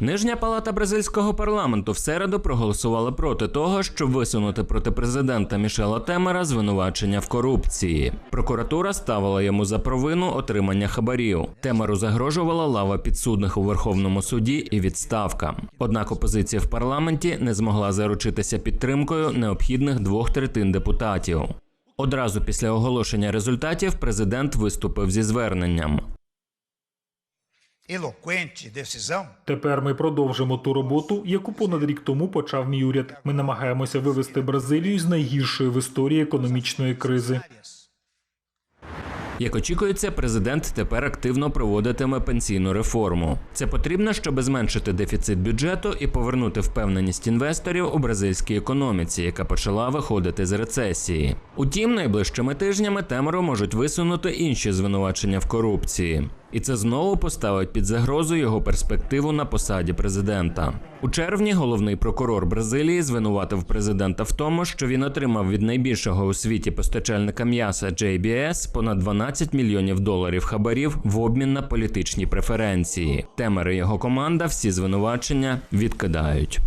Нижня палата бразильського парламенту в середу проголосувала проти того, щоб висунути проти президента Мішела Темера звинувачення в корупції. Прокуратура ставила йому за провину отримання хабарів. Темеру загрожувала лава підсудних у Верховному суді і відставка. Однак опозиція в парламенті не змогла заручитися підтримкою необхідних двох третин депутатів. Одразу після оголошення результатів президент виступив зі зверненням. Тепер ми продовжимо ту роботу, яку понад рік тому почав мій уряд. Ми намагаємося вивести Бразилію з найгіршої в історії економічної кризи. Як очікується, президент тепер активно проводитиме пенсійну реформу. Це потрібно, щоб зменшити дефіцит бюджету і повернути впевненість інвесторів у бразильській економіці, яка почала виходити з рецесії. Утім, найближчими тижнями Темеру можуть висунути інші звинувачення в корупції. І це знову поставить під загрозу його перспективу на посаді президента. У червні головний прокурор Бразилії звинуватив президента в тому, що він отримав від найбільшого у світі постачальника м'яса JBS понад 12 мільйонів доларів хабарів в обмін на політичні преференції. Темер і його команда всі звинувачення відкидають.